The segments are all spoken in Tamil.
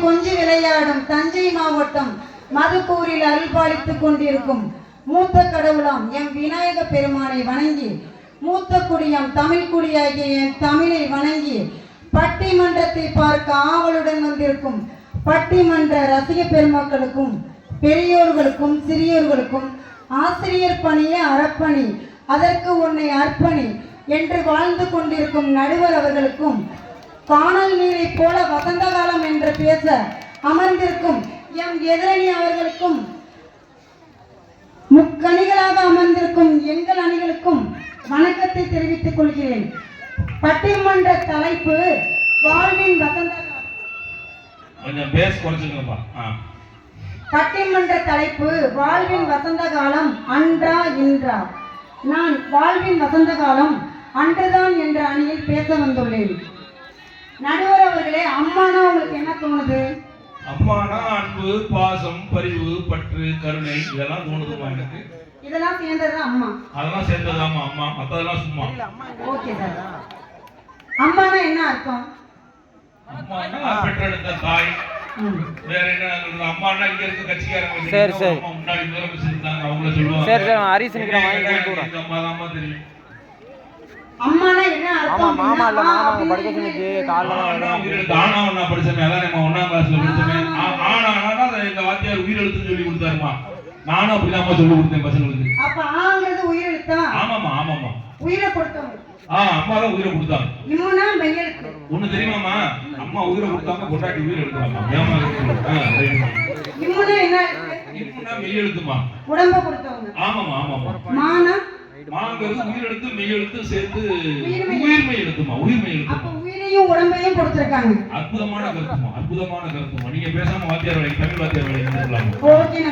கொஞ்சி விளையாடும் தஞ்சை மாவட்டம் மதுக்கூரில் அருள்பாலித்துக் கொண்டிருக்கும் மூத்த கடவுளாம் எம் விநாயக பெருமானை வணங்கி மூத்த குடியாம் தமிழ் குடியாகிய என் தமிழை வணங்கி பட்டிமன்றத்தை பார்க்க ஆவலுடன் வந்திருக்கும் பட்டிமன்ற ரசிக பெருமக்களுக்கும் பெரியோர்களுக்கும் சிறியோர்களுக்கும் ஆசிரியர் பணியே அறப்பணி அதற்கு உன்னை அர்ப்பணி என்று வாழ்ந்து கொண்டிருக்கும் நடுவர் அவர்களுக்கும் காணல் நீரைப் போல வசந்த காலம் என்று பேச அமர்ந்திருக்கும் எம் எதிரணி அவர்களுக்கும் முக்கணிகளாக அமர்ந்திருக்கும் எங்கள் அணிகளுக்கும் வணக்கத்தை தெரிவித்துக் கொள்கிறேன். பட்டிமன்ற தலைப்பு வாழ்வின் வசந்த காலம். கொஞ்சம் பேஸ் குறைச்சுங்கப்பா ஆ. பட்டிமன்ற தலைப்பு வாழ்வின் வசந்த காலம் அன்றா இன்றா. நான் வாழ்வின் வசந்த காலம் அன்றுதான் என்ற அணியில் பேச வந்துள்ளேன். நடுவர் அவர்களே அம்மானா உங்களுக்கு என்ன தோணுது? அம்மானா அன்பு பாசம் பரிவு பற்று கருணை இதெல்லாம் தோணுதுமா எனக்கு. இதெல்லாம் சேர்ந்தது அம்மா. அதெல்லாம் சேர்ந்ததாமா அம்மா. மத்ததெல்லாம் சும்மா. Okay sir. அம்மானா என்ன அர்த்தம்? அம்மானா பெற்றெடுத்த தாய். வேற என்ன? அம்மானா இங்க இருக்க கட்சிக்காரங்க சரி, சரி. அம்மா முன்னாடி முதலமைச்சர் இருந்தாங்க அவங்கள சொல்லுவாங்க. சரி, சரி, வாங்கி. எனக்கு அம்மா தான்மா தெரியும். அம்மானா என்ன ஆமா அர்த்தம் மாமா இல்ல மாமா படிக்க சொன்னிச்சு காலைல தான் ஆனா உயிரெழுத்து ஒண்ணா படிச்சமே அதான் நம்ம ஒண்ணாம் கிளாஸ்ல படிச்சமே ஆனா ஆனா எங்க வாத்தியார் உயிரெழுத்துன்னு சொல்லி கொடுத்தாருமா. நானும் அப்படிதாம்மா சொல்லி கொடுத்தேன் பசங்களுக்கு. அப்ப ஆங்கிறது உயிரெழுத்தா? ஆமாமா ஆமாமா உயிரை கொடுத்தவங்க. ஆ அம்மா தான் உயிரை கொடுத்தாங்க. மெய்யெழுத்து. ஒண்ணு தெரியுமாமா அம்மா உயிரை கொடுத்தாங்க பொண்டாட்டி உயிரை எடுத்தாங்க ஏமா இம்முனா என்ன? எழுத்து? இப்படின்னா மெய் எழுத்துமா உடம்ப கொடுத்தவங்க. ஆமாமா ஆமாமா மானா மாங்கிறது உயிர் எழுத்து மெய் எழுத்து சேர்த்து. உயிர்மை. எழுத்துமா? உயிர்மை அப்ப எழுத்துமா உயிரையும் உடம்பையும் கொடுத்திருக்காங்க. அற்புதமான கருத்துமா? அற்புதமான கருத்துமா? நீங்க பேசாம வாத்தியார் வேலைக்கு தமிழ் வாத்தியார் வேலைக்கு வந்துடலாமா ஓகே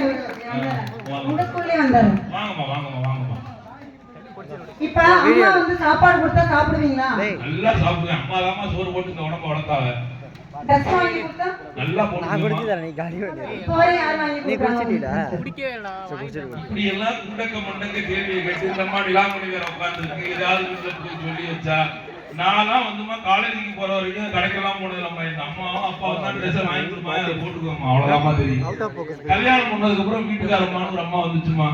வந்தாரு வாங்கம்மா வாங்கம்மா வாங்கம்மா. இப்ப அம்மா வந்து சாப்பாடு கொடுத்தா சாப்பிடுவீங்களா? நல்லா சாப்பிடுவேன். அம்மா தாம்மா சோறு போட்டு இந்த உடம்ப ட்ரெஸ் வாங்கி கொடுத்தா நல்லா நான் போட்டு குடிச்சு தரேன் நீ காலி பண்ணி இப்போ வரை யார் வாங்கி நீ குடிச்சிட்டீடா கொடுக்குறாங்க இப்படி எல்லாம் குண்டக்க மண்டக்க கேள்வியை கேட்டு இந்த அம்மா நிலாமணி வேற உட்காந்துருக்கு ஏதாவது வீட்டுல போய் சொல்லி வச்சா? நான்லாம் வந்துமா காலேஜுக்கு போற வரைக்கும் கடைக்கெல்லாம் போனது நம்ம எங்க அம்மாவும் அப்பாவும் தான் ட்ரெஸ் வாங்கி கொடுப்பாங்க அதை போட்டுக்கோமா அவ்வளவுதான் தெரியும். கல்யாணம் பண்ணதுக்கு அப்புறம் ஒரு அம்மா வந்துச்சுமா?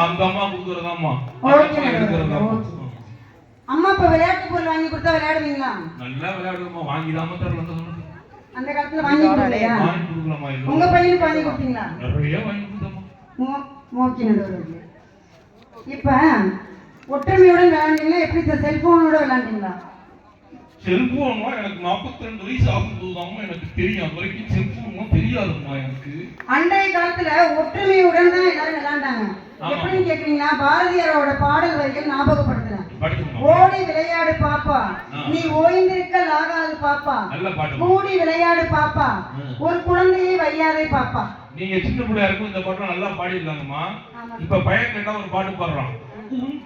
அந்த அம்மா கொடுக்குறதாம்மா. எடுக்கிறதாம்மா. அம்மா இப்ப விளையாட்டு பொருள் வாங்கி கொடுத்தா விளையாடுவீங்களா? நல்லா விளையாடுமா வாங்கிடாம தரல அந்த காலத்துல வாங்கி கொடுக்கலையா? வாங்கி உங்க பையனுக்கு வாங்கி கொடுத்தீங்களா? நிறைய வாங்கி கொடுத்தோம்மா. மோ- மோக்கி நடுவர்களே இப்ப ஒற்றுமையுடன் விளையாண்டீங்களா? எப்படி சார் செல்போனோட விளையாண்டீங்களா? செல்போனும் எனக்கு 42 ரெண்டு வயசு ஆகும்போதுதான் எனக்கு தெரியும். அது வரைக்கும் செல்போனும் தெரியாதும்மா எனக்கு. அன்றைய காலத்துல ஒற்றுமையுடன் தான் எல்லாரும் விளையாண்டாங்க. எப்படின்னு கேக்குறீங்கன்னா பாரதியாரோட பாடல் வரிகள் படிக்கணுமா ஓடி விளையாடு பாப்பா. நீ ஓய்ந்திருக்கல் ஆகாது பாப்பா. கூடி விளையாடு பாப்பா. ஒரு குழந்தையை வையாதே பாப்பா. நீங்க சின்ன பிள்ளையா இருக்கும் இந்த பாட்டு நல்லா பாடிருக்காங்கம்மா ஆமா. இப்ப பையன் கேட்டா ஒரு பாட்டு பாடுறான்.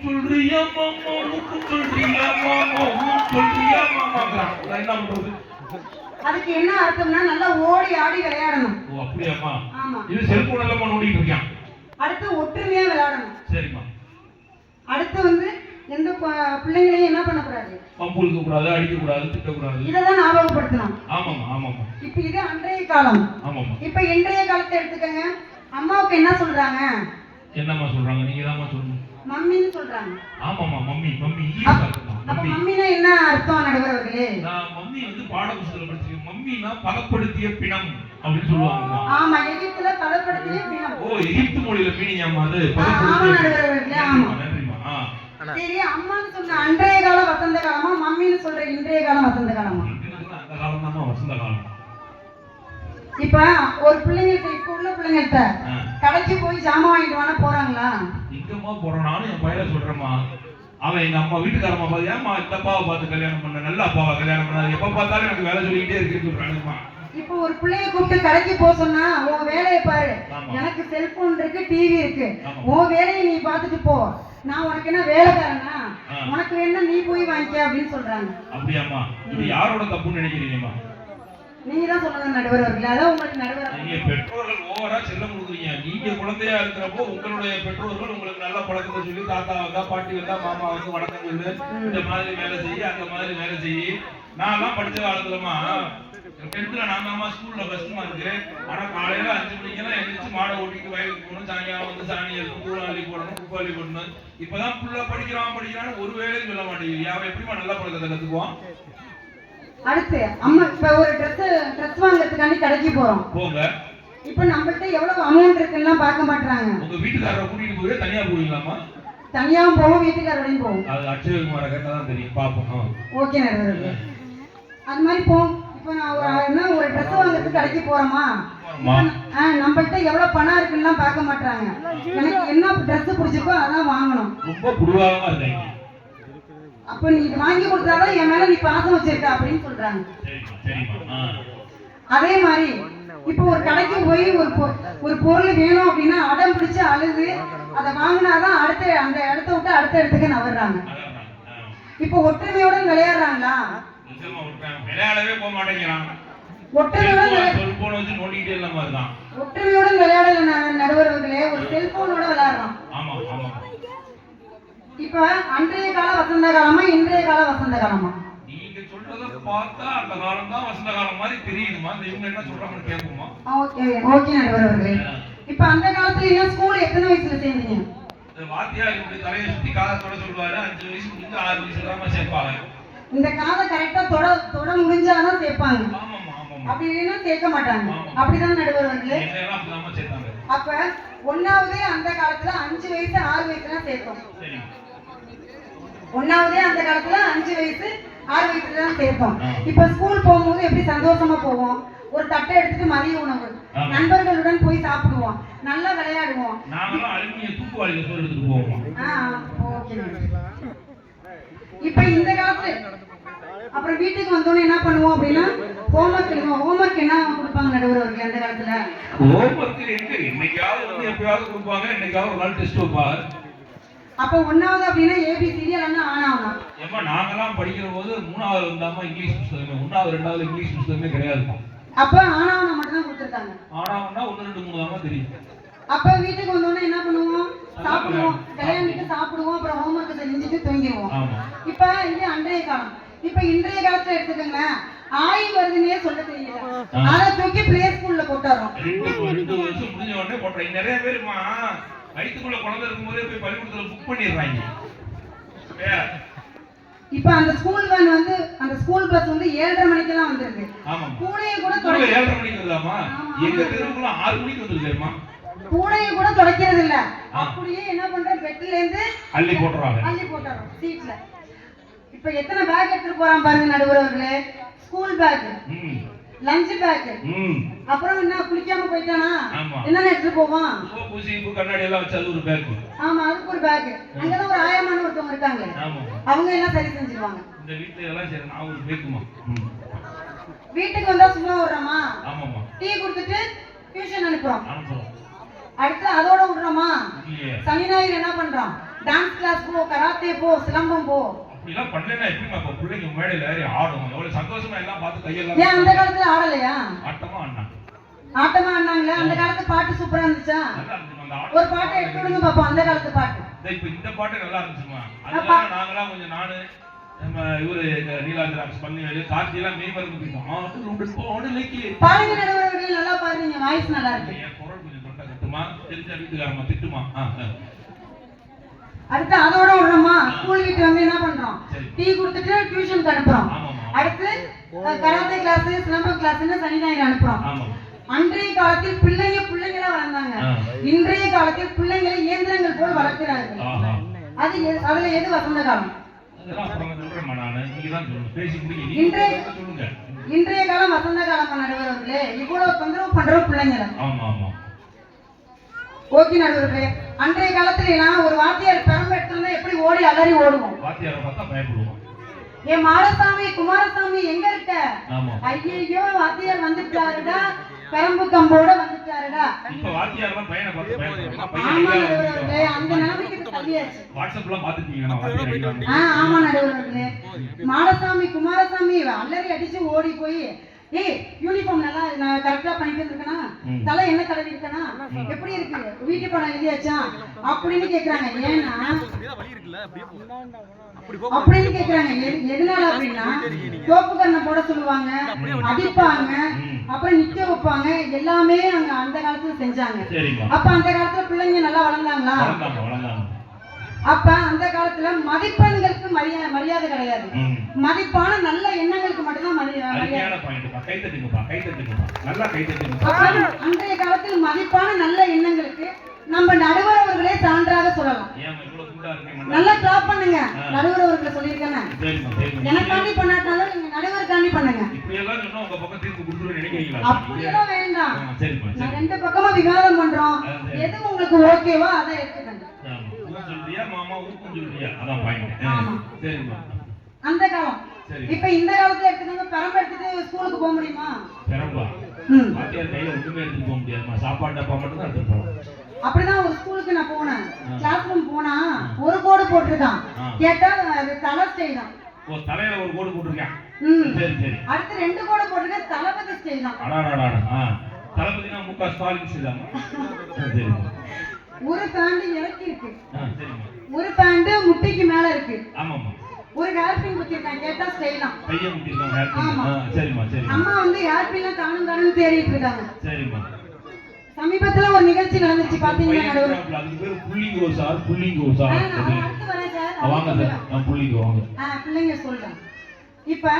சொல்றியா மாமா உன் சொல்றியா மாமா உன் சொல்றியா மாமாங்கிறான் நான் என்ன பண்றது? அதுக்கு என்ன அர்த்தம்னா நல்லா ஓடி ஆடி விளையாடணும். ஓ அப்படியாம்மா. ஆமா. இது செல்போன் எல்லாம் நோண்டிட்டு இருக்கான் அடுத்து ஒற்றுமையா விளையாடணும். சரிம்மா. அடுத்து வந்து எந்த பிள்ளைங்களையும் என்ன பண்ணக்கூடாது? பம்பு இழுக்க கூடாது அடிக்க கூடாது திட்டக்கூடாது இதெல்லாம் ஞாபகப்படுத்தணும். ஆமாம்மா ஆமாம்மா. இப்ப இது அன்றைய காலம். ஆமாம்மா. இப்ப இன்றைய காலத்தை எடுத்துக்கங்க. அம்மாவுக்கு என்ன சொல்றாங்க? என்னம்மா சொல்றாங்க? நீங்க தான்மா சொல்லணும். மம்மின்னு சொல்றாங்க. ஆமாம்மா மம்மி மம்மி அப்ப மம்மினா என்ன அர்த்தம் நடுவர்களே நான் மம்மி வந்து பாட புத்தகத்துல படிச்சிருக்கேன். மம்மினா பதப்படுத்திய பிணம் அப்படின்னு சொல்லுவாங்கம்மா. ஆமா எகிப்துல பதப்படுத்திய பிணம். ஓ எகிப்து மொழியில மீனிங் அம்மா அது? ஆமா நடுவர்களே. ஆமா. ஆ. சரி அம்மான்னு சொன்ன அன்றைய கால வசந்த காலமா மம்மின்னு சொல்ற இன்றைய காலம்? வசந்த காலமா. இப்ப ஒரு பிள்ளைங்கள்ட்ட இப்ப உள்ள பிள்ளைங்கள்ட்ட. கடைக்கு போய் ஜாமான் வாங்கிட்டு வானா போறாங்களா? எங்கம்மா போறேன் நானும் என் பையனை சொல்றேம்மா. அவன் எங்க அம்மா வீட்டுக்காரம்மா பார்த்து ஏம்மா இந்த அப்பாவை பார்த்து கல்யாணம் பண்ண நல்ல அப்பாவை கல்யாணம் பண்ணாது எப்ப பார்த்தாலும் எனக்கு வேலை சொல்லிக்கிட்டே இருக்குன்னு சொல்றாங்கம்மா. இப்போ ஒரு பிள்ளைய கூப்பிட்டு கடைக்கு போக சொன்னா உன் வேலையை பாரு. எனக்கு செல்போன் இருக்கு டிவி இருக்கு. உன் வேலையை நீ பார்த்துட்டு போ. நான் உனக்கு என்ன வேலைக்காரனா. உனக்கு வேணா நீ போய் வாங்கிக்க அப்படின்னு சொல்றாங்க. அப்படியாம்மா. இது யாரோட தப்புன்னு நினைக்கிறீங்கம்மா? நீங்க தான் சொல்லணும் நடுவர் அவர்களே. அதான் உங்களுக்கு நடுவர் நீங்க பெற்றோர்கள் ஓவரா செல்லம் கொடுக்குறீங்க. நீங்க குழந்தையா இருக்கிறப்போ உங்களுடைய பெற்றோர்கள் உங்களுக்கு நல்ல பழக்கத்தை சொல்லி தாத்தா வந்தா பாட்டி வந்தா மாமா வந்து வணக்கம் சொல்லு. இந்த மாதிரி வேலை செய்ய அந்த மாதிரி வேலை செய்ய நான்லாம் படிச்ச காலத்துலமா டென்த்ல நான் தாம்மா ஸ்கூல்ல ஃபர்ஸ்ட் மார்க்கு ஆனா காலையில அஞ்சு மணிக்கெல்லாம் எழுந்திரிச்சு மாடை ஓட்டிட்டு வயலுக்கு போகணும். சாயங்காலம் வந்து சாணி எடுத்து கூழாளி போடணும் குப்பாளி போடணும். இப்பதான் புள்ள படிக்கிறான் படிக்கிறான்னு ஒரு வேலையும் சொல்ல மாட்டேங்குது. அவன் எப்படிமா நல்ல பழக்கத்தை கத்துக்குவான்? அடுத்து அம்மா இப்ப ஒரு ட்ரெஸ் ட்ரெஸ் வாங்குறதுக்காண்டி கடைக்கு போறோம். போங்க. இப்ப நம்மள்ட்ட எவ்வளவு அமௌண்ட் இருக்குன்னு பார்க்க மாட்டாங்க உங்க வீட்டுக்காரரை கூட்டிட்டு போய் தனியா போவீங்களாமா தனியாவும் போவோம் வீட்டுக்காரோடையும் போவோம். அது அட்சய குமார கேட்டா தான் தெரியும். பாப்போம். ஓகே நடுவர்களே அது மாதிரி போவோம். இப்போ நான் ஒரு ட்ரெஸ் வாங்குறதுக்கு கடைக்கு? ஆ நம்மள்ட்ட எவ்வளவு பணம் இருக்குன்னுலாம் பார்க்க மாட்டாங்க எனக்கு என்ன ட்ரெஸ் பிடிச்சிருக்கோ அதான் வாங்கணும். அப்ப நீ வாங்கி கொடுத்தாதான் என் மேல நீ பாசம் வச்சிருக்க அப்படின்னு சொல்றாங்க. அதே மாதிரி இப்போ ஒரு கடைக்கு போய் ஒரு ஒரு பொருள் வேணும் அப்படின்னா அடம் பிடிச்சு அழுது அதை வாங்கினாதான் அடுத்த அந்த இடத்த விட்டு அடுத்த இடத்துக்கு நவர்றாங்க. இப்போ ஒற்றுமையுடன் விளையாடுறாங்களா? விளையாடவே போக மாட்டேங்கிறான் செல்போன் வச்சு நோண்டிக்கிட்டே இல்லாம இருக்கான் ஒற்றுமையுடன் விளையாடல நடுவர்களே ஒரு செல்போனோட விளையாடுறோம் ஆமா ஆமா. இப்ப அன்றைய கால வசந்த காலமா இன்றைய கால வசந்த காலமா? நீங்க சொல்றத பார்த்தா அந்த காலம் தான் வசந்த காலம் மாதிரி தெரியுதுமா இந்த இவங்க என்ன சொல்றாங்கன்னு கேட்குமா ஓகே ஓகே நடுவர்களே. இப்ப அந்த காலத்துல என்ன ஸ்கூல் எத்தனை வயசுல சேர்ந்தீங்க? வாத்தியார் இப்படி தலையை சுத்தி காலத்தோட சொல்லுவாரு. அஞ்சு வயசு முடிஞ்சு ஆறு வயசு இல்லாம சேர்ப்பாங்க இந்த காதை கரெக்டா தொட தொட முடிஞ்சாதான் சேர்ப்பாங்க. அப்படி இல்லைன்னா சேர்க்க மாட்டாங்க. அப்படிதான் அப்படிதாம்மா சேர்த்தாங்க அப்ப ஒன்னாவதே அந்த காலத்துல அஞ்சு வயசு ஆறு வயசுல சரி ஒன்னாவதே அந்த காலத்துல அஞ்சு வயசு ஆறு வயசுல தான் சேர்த்தோம் ஆ. இப்ப ஸ்கூல் போகும்போது எப்படி சந்தோஷமா போவோம்? ஒரு தட்டை எடுத்துட்டு மதிய உணவு. நண்பர்களுடன் போய் சாப்பிடுவோம். நல்லா விளையாடுவோம். இப்ப இந்த காலத்துல அப்புறம் வீட்டுக்கு வந்தோடனே என்ன பண்ணுவோம் அப்படின்னா ஹோம்ஒர்க் எழுதுவோம். ஹோம்ஒர்க் என்ன கொடுப்பாங்க நடுவர் அவர்கள் அந்த காலத்துல? ஹோம்ஒர்க் எங்க என்னைக்காவது வந்து எப்பயாவது கொடுப்பாங்க என்னைக்காவது ஒரு நாள் டெஸ்ட் வைப்பாங்க அப்ப ஒன்னாவது அப்படின்னா ஏபிசிடி இல்லைன்னா ஆனாவலாம் ஏம்மா நாங்கெல்லாம் படிக்கிற போது மூணாவது வந்தாம இங்கிலீஷ் புத்தகமே? ஒன்னாவது ரெண்டாவது இங்கிலீஷ் புத்தகமே கிடையாது. அப்ப ஆனாவனா மட்டும் தான் கொடுத்துருக்காங்க. ஆனாவன்னா ஒன்று ரெண்டு மூணு தாமா தெரியும். அப்ப வீட்டுக்கு வந்தோடனே என்ன பண்ணுவோம்? சாப்பிடுவோம். விளையாண்டுட்டு சாப்பிடுவோம். அப்புறம் ஹோம்ஒர்க் செஞ்சுட்டு தூங்கிடுவோம். இப்ப இது அன்றைய காலம். இப்ப இன்றைய காலத்துல எடுத்துக்கோங்களேன். ஆய் வருதுன்னே சொல்ல தெரியல. அதை தூக்கி பிளே ஸ்கூல்ல போட்டுறோம். ரெண்டு வருஷம் முடிஞ்ச உடனே போட்டுறேன் நிறைய பேருமா வயிற்றுக்குள்ள குழந்தை இருக்கும்போதே போய் பள்ளிக்கூடத்துல புக் பண்ணிடுறாங்க. இப்ப அந்த ஸ்கூல் வேன் வந்து அந்த ஸ்கூல் பஸ் வந்து ஏழரை மணிக்கெல்லாம் வந்துருது. ஆமா கூடையை கூட கூட தொடை ஏழரை மணிக்கு வருதாமா எங்க தெருவுக்குள்ள ஆறு மணிக்கு வந்துருக்கேம்மா கூடையை கூட துடைக்கிறது இல்ல அப்படியே என்ன பண்றோம்? பெட்ல இருந்து அள்ளி போட்டுறாங்க. அள்ளி போட்டுறோம். சீட்ல இப்ப எத்தனை பேக் எடுத்துட்டு போறான் பாருங்க நடுவர்களே ஸ்கூல் பேக் லஞ்ச் பேக் அப்புறம் என்ன குளிக்காம போயிட்டானா. என்னென்ன எடுத்துட்டு போவான்? சோப்பு சீப்பு கண்ணாடி எல்லாம் வச்சு அது ஒரு பேக் ஆமா அதுக்கு ஒரு பேக் அங்கதான் ஒரு ஆயமான ஒருத்தவங்க இருக்காங்க அவங்க எல்லாம் சரி செஞ்சுருவாங்க. இந்த வீட்டுல எல்லாம் சரி நான் ஒரு பேக்குமா வீட்டுக்கு வந்தா சும்மா விடுறோமா? ஆமாமா டீ கொடுத்துட்டு டியூஷன் அனுப்புறோம். அடுத்து அதோட விடுறோமா? சனி ஞாயிறு என்ன பண்றோம் டான்ஸ் கிளாஸ் போ கராத்தே போ சிலம்பம் போ. அப்படிலாம் பண்ணலைன்னா எப்படிமா இப்போ பிள்ளைங்க மேடையில ஏறி ஆடும் எவ்வளவு சந்தோஷமா எல்லாம் பார்த்து கையெல்லாம் ஏன் அந்த காலத்துல ஆடலையா? ஆட்டமா அண்ணா ஆட்டமா ஆடினாங்களே? அந்த காலத்து பாட்டு சூப்பரா இருந்துச்சா? ஒரு பாட்டை எடுத்து விடுங்க பாப்போம் அந்த காலத்து பாட்டு. இப்ப இந்த பாட்டு நல்லா இருந்துச்சுமா? அதெல்லாம் நாங்களாம் கொஞ்சம் நானு நம்ம இவரு நீலாந்திராட்சி பழனிவேலு கார்த்தி எல்லாம் மெய் உண்டு பாடலைக்கு பாருங்க நல்லா பாருங்க வாய்ஸ் நல்லா இருக்கு. என் குரல் கொஞ்சம் தொண்டை கட்டுமா தெரிஞ்ச வீட்டுக்காரமா திட்டுமா. அடுத்து அதோட விடுறோமா ஸ்கூல் விட்டு வந்து என்ன பண்றோம். டீ கொடுத்துட்டு டியூஷனுக்கு அனுப்புறோம். அடுத்து கராத்தே கிளாஸ் சிலம்பம் கிளாஸ்னு சனி ஞாயிறு அனுப்புறோம். அன்றைய காலத்தில் பிள்ளைங்க பிள்ளைங்களா வளர்ந்தாங்க. இன்றைய காலத்தில் பிள்ளைங்களை இயந்திரங்கள் போல் வளர்க்கிறார்கள். அது அதுல எது வசந்த காலம்? இன்றைய- காலம் வசந்த காலம் நடுவர்களே. இவ்வளவு தொந்தரவு பண்ற பிள்ளைங்களை. ஓகே நடுவர்களே அன்றைய காலத்துல எல்லாம் ஒரு வாத்தியார் பெரம்பு எடுத்திருந்தா எப்படி ஓடி அலறி ஓடுவோம்? வாத்தியாரை பார்த்தா பயப்படுவோம். ஏ மாடசாமி குமாரசாமி எங்க இருக்க? ஐயையோ வாத்தியார் வந்துட்டாருடா. பெரம்பு கம்போட வந்துட்டாருடா. இப்ப பையனை பார்த்து ஆமா நடுவர்களே அந்த நிலைமைக்கு தள்ளியாச்சு. வாத்தியார் ஆமா நடுவர்களே மாடசாமி குமாரசாமி அலறி அடிச்சு ஓடி போய் ஏய் யூனிஃபார்ம் நல்லா நான் கரெக்டா பண்ணிட்டு இருக்கேனா. தலை என்ன தடவி இருக்கனா? எப்படி இருக்கு? வீட்டு படம் எழுதியாச்சா அப்படின்னு கேக்குறாங்க. ஏன்னா அப்படின்னு கேக்குறாங்க. எது- எதனால அப்படின்னா தோப்பு கண்ணை போட சொல்லுவாங்க அடிப்பாங்க அப்புறம் நிக்க வைப்பாங்க. எல்லாமே அங்க அந்த காலத்துல செஞ்சாங்க. அப்ப அந்த காலத்துல பிள்ளைங்க நல்லா வளர்ந்தாங்களா? வளர்ந்தாங்க வளர்ந்தாங்க. அப்ப அந்த காலத்துல மதிப்பெண்களுக்கு மரியாதை மரியாதை கிடையாது. மதிப்பான நல்ல எண்ணங்களுக்கு மட்டும்தான் அன்றைய காலத்தில் மதிப்பான நல்ல எண்ணங்களுக்கு நம்ம நடுவர் அவர்களே சான்றாக சொல்லலாம். நல்லா கிளாப் பண்ணுங்க. நடுவர் அவர்களை சொல்லியிருக்கேன் எனக்காண்டி பண்ணாட்டாலும் நீங்க நடுவருக்காண்டி பண்ணுங்க. அப்படியெல்லாம் வேண்டாம். ரெண்டு பக்கமா விவாதம் பண்றோம். எது உங்களுக்கு ஓகேவோ அதை சொல்றியா அதான். சரிம்மா. அந்த காலம் இப்ப இந்த காலத்துல எடுத்துக்கோங்க பெரம்பு எடுத்துட்டு ஸ்கூலுக்கு போக முடியுமா? பெரம்பா? ம். வாத்தியார் கையில ஒண்ணுமே எடுத்துட்டு போக முடியாதுமா சாப்பாடு டப்பா மட்டும் தான் எடுத்துட்டு போகலாம் அப்படிதான் ஒரு ஸ்கூலுக்கு நான் போனேன். கிளாஸ் ரூம் போனா ஒரு கோடு போட்டிருக்கான். கேட்டா அது தலை ஸ்டைல் தான். ஓ தலையில ஒரு கோடு போட்டிருக்கேன். சரி சரி. அடுத்து ரெண்டு கோடு போட்டிருக்கேன் தளபதி ஸ்டைல் தான். அடாடாடா தளபதினா ஒரு பேண்ட் இறக்கி இருக்கு. ஒரு பேண்ட் முட்டிக்கு மேல இருக்கு. ஒரு ஹேர்பின் குத்திருக்கான் கேட்டா ஸ்டைல் சரிம்மா அம்மா வந்து ஹேர்பின்லாம் காணும் காணும் தேடிட்டு இருக்காங்க. சரிம்மா. சமீபத்துல ஒரு நிகழ்ச்சி நடந்துச்சு நடுவர் பேரு புள்ளிங்கோ சார் புள்ளிங்கோ சார் ஆ, நான் அடுத்து வரேன் சார். ஆ, வாங்க சார். ஆ, புள்ளிங்கோ வாங்க. ஆ, பிள்ளைங்க சொல்றேன். இப்ப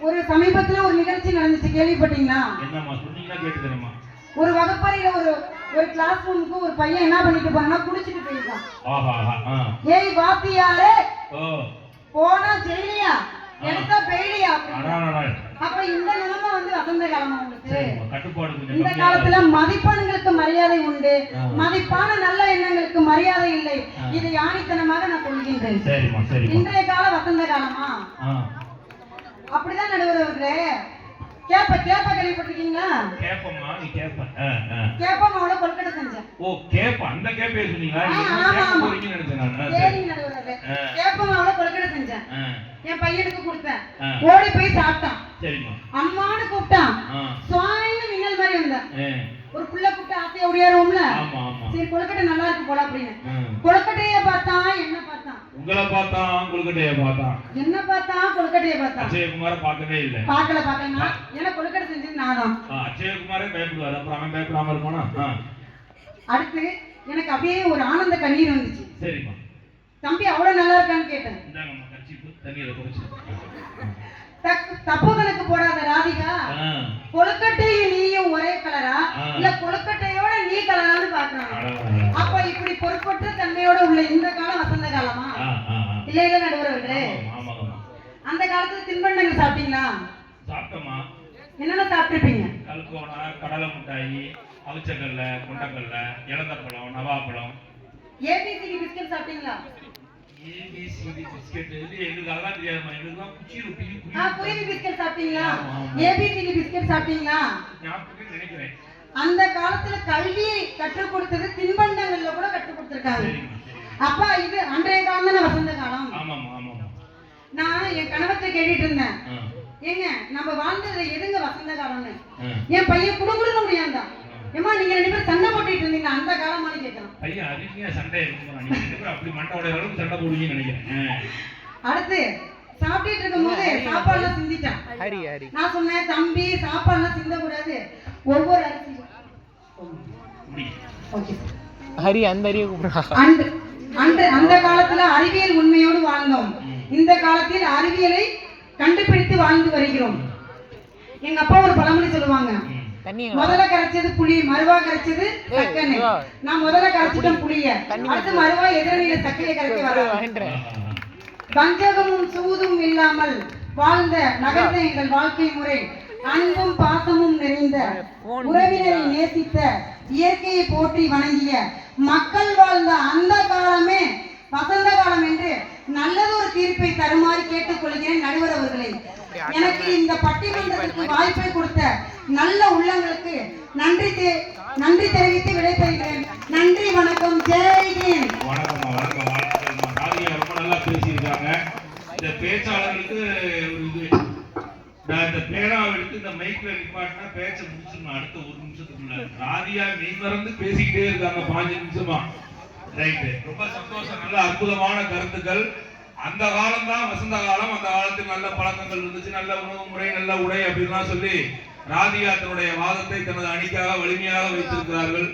ஒரு சமீபத்துல ஒரு நிகழ்ச்சி நடந்துச்சு கேள்விப்பட்டீங்களா? என்னம்மா சொன்னீங்கன்னா கேட்டுக்கிறேம்மா. ஒரு வகுப்பறையில ஒரு ஒரு கிளாஸ் ரூமுக்கு ஒரு பையன் என்ன பண்ணிட்டு போறான்னா குடிச்சிட்டு போயிருக்கான். ஏய் வாத்தியாரே ஓ. போனா ஜெயிலியா? எடுத்தா பெயிலியா அப்ப இந்த நிலைமை வந்து வசந்த காலமா கொஞ்சம் இந்த காலத்துல இருக்கு. மதிப்பெண்களுக்கு மரியாதை உண்டு. மதிப்பான நல்ல எண்ணங்களுக்கு மரியாதை இல்லை. இது யானித்தனமாக நான் சொல்கின்றேன் இன்றைய கால வசந்த காலமா? அப்படிதான் நடுவர் அவர்களே கேப்ப கேப்ப கேள்விப்பட்டிருக்கீங்களா? கேப்பம்மா நீ கேப்ப. ஆ ஆ. கேப்ப மாவுல கொல்கட்டை செஞ்சேன் ஓ கேப்ப அந்த கேப்பே சொன்னீங்களா? கேப்ப. போறீங்கன்னு நினைச்சேன் நான். சரி. சரிங்க நடுவர். அவர்களே ஆ. கேப்ப மாவுல கொல்கட்டை செஞ்சேன் என் பையனுக்கு கொடுத்தேன். ஓடி போய் சாப்பிட்டான். சரிம்மா. அம்மான்னு கூப்பிட்டான். ஆ. சுவாமின்னு மின்னல் மாதிரி வந்தேன் ஒரு புள்ள கூப்பிட்டு ஆசையா ஆமா சரி கொழுக்கட்டை நல்லா இருக்கு போல அப்படின்னு. ஆ. கொழுக்கட்டைய பார்த்தான் என்ன பார்த்தான் உங்களை பார்த்தான் கொழுக்கட்டைய பார்த்தான் என்ன பார்த்தான் கொழுக்கட்டைய பார்த்தான் அச்சயகுமார பார்க்கவே இல்லை. பார்க்கல பார்க்கலன்னா ஏன்னா கொழுக்கட்டை செஞ்சது? நான் தான் ஆ, அச்சயகுமாரே பயப்படுவார். அப்புறம் அவன் பயப்படாம இருப்பானா? அடுத்து எனக்கு அப்படியே ஒரு ஆனந்த கண்ணீர் வந்துச்சு. சரிம்மா. தம்பி அவ்வளவு நல்லா இருக்கான்னு கேட்டேன். இந்தாங்கம்மா கட்சிப்பு தண்ணீரை தக்கு- தப்பு கணக்கு போடாத ராதிகா. கொழுக்கட்டையும் நீயும் ஒரே கலரா. இல்ல கொழுக்கட்டையோட நீ கலரான்னு பாக்குறாங்க. அப்ப இப்படி பொறுப்பற்ற தன்மையோட உள்ள இந்த காலம் இல்ல இல்ல ஆமா அந்த காலத்துல தின்பண்டங்கள் சாப்பிட்டீங்களா? சாப்பிட்டோமா என்னென்ன சாப்பிட்டுருப்பீங்க? கல்கோனா கடலை மிட்டாயி அவிச்சக்கல்ல கொண்டக்கல்ல இளந்தப்பழம் நவாப்பழம். ஏபிசிடி பிஸ்கட் சாப்பிட்டீங்களா? ஏபிசிடி பிஸ்கெட் இது எங்களுக்கு அதெல்லாம் தெரியாதுமா எங்களுக்கு தான் குச்சி ரொட்டி ஆ புளி குருவி பிஸ்கட் சாப்பிட்டீங்களா. ஏபிசிடி பிஸ்கட் சாப்பிட்டீங்களா? ஞாபகம் நினைக்கிறேன். அந்த காலத்துல கல்வியை கற்றுக் கொடுத்தது தின்பண்டங்கள்ல கூட கற்றுக் கொடுத்திருக்காங்க. அப்பா இது அன்றைய காலம் தானே வசந்த நான் என் கணவத்தை கேட்டுட்டு இருந்தேன். ஏங்க நம்ம வாழ்ந்ததுல எதுங்க வசந்த காலம்னு என் பையன் குடுகுடுன்னு முடியாந்தான் ஏமா நீங்க ரெண்டு பேரும் சண்டை போட்டுட்டு இருந்தீங்க அந்த காலமானு கேட்கலாம். பையன் அருமையா சண்டை இருக்கும் நீங்க ரெண்டு பேரும் அப்படி மண்டை உடைய அளவுக்கு சண்டை போடுவீங்கன்னு நினைக்கிறேன். அடுத்து சாப்பிட்டுட்டு இருக்கும்போது சாப்பாடுலாம் சிந்திட்டான். ஹரி ஹரி. நான் சொன்னேன் தம்பி சாப்பாடுலாம் சிந்தக்கூடாது. ஒவ்வொரு அரிசி ஹரி அந்த அன்று அன்று அந்த காலத்துல அறிவியல் உண்மையோடு வாழ்ந்தோம். இந்த காலத்தில் அறிவியலை கண்டுபிடித்து வாழ்ந்து வருகிறோம். எங்க அப்பா ஒரு பழமொழி சொல்லுவாங்க. முதல்ல கரைச்சது புளி மறுவா கரைச்சது சக்கனை? நான் முதல்ல கரைச்சிட்டேன் புளிய. அடுத்து மறுவா. எதிரணியில சக்கையை கரைக்க வர. வஞ்சகமும் சூதும் இல்லாமல் வாழ்ந்த நகர்ந்த எங்கள் வாழ்க்கை முறை அன்பும் பாசமும் நிறைந்த உறவினரை நேசித்த இயற்கையை போற்றி வணங்கிய மக்கள் வாழ்ந்த அந்த காலமே வசந்த காலம் என்று நல்லதொரு தீர்ப்பை தருமாறு கேட்டுக்கொள்கிறேன் நடுவர் அவர்களை. எனக்கு இந்த பட்டிமன்றத்துக்கு வாய்ப்பை கொடுத்த நல்ல உள்ளங்களுக்கு நன்றி நன்றி தெரிவித்து விடைபெறுகிறேன். நன்றி வணக்கம். ஜெய் வணக்கம் வணக்கம். வணக்கம். ராதிகா ரொம்ப நல்லா பேசியிருக்காங்க. இந்த பேச்சாளர்களுக்கு இந்த பேனாவை எடுத்து இந்த மைக்ல நிப்பாட்டினா பேச்ச முடிச்சிடணும். அடுத்த ஒரு நிமிஷத்துக்குள்ள. ராதியா மெய் மறந்து பேசிக்கிட்டே இருக்காங்க பாஞ்சு நிமிஷமா. ரைட்டு ரொம்ப சந்தோஷம். நல்ல அற்புதமான கருத்துக்கள். அந்த காலம் தான் வசந்த காலம். அந்த காலத்தில் நல்ல பழக்கங்கள் இருந்துச்சு. நல்ல உணவு முறை நல்ல உடை அப்படின்லாம் சொல்லி ராதிகா தன்னுடைய வாதத்தை தனது அணிக்காக வலிமையாக வைத்திருக்கிறார்கள்.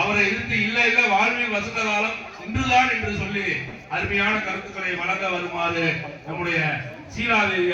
அவரை எதிர்த்து இல்ல இல்ல வாழ்வில் வசந்த காலம் இன்றுதான் என்று சொல்லி அருமையான கருத்துக்களை வழங்க வருமாறு நம்முடைய சீலாதேவி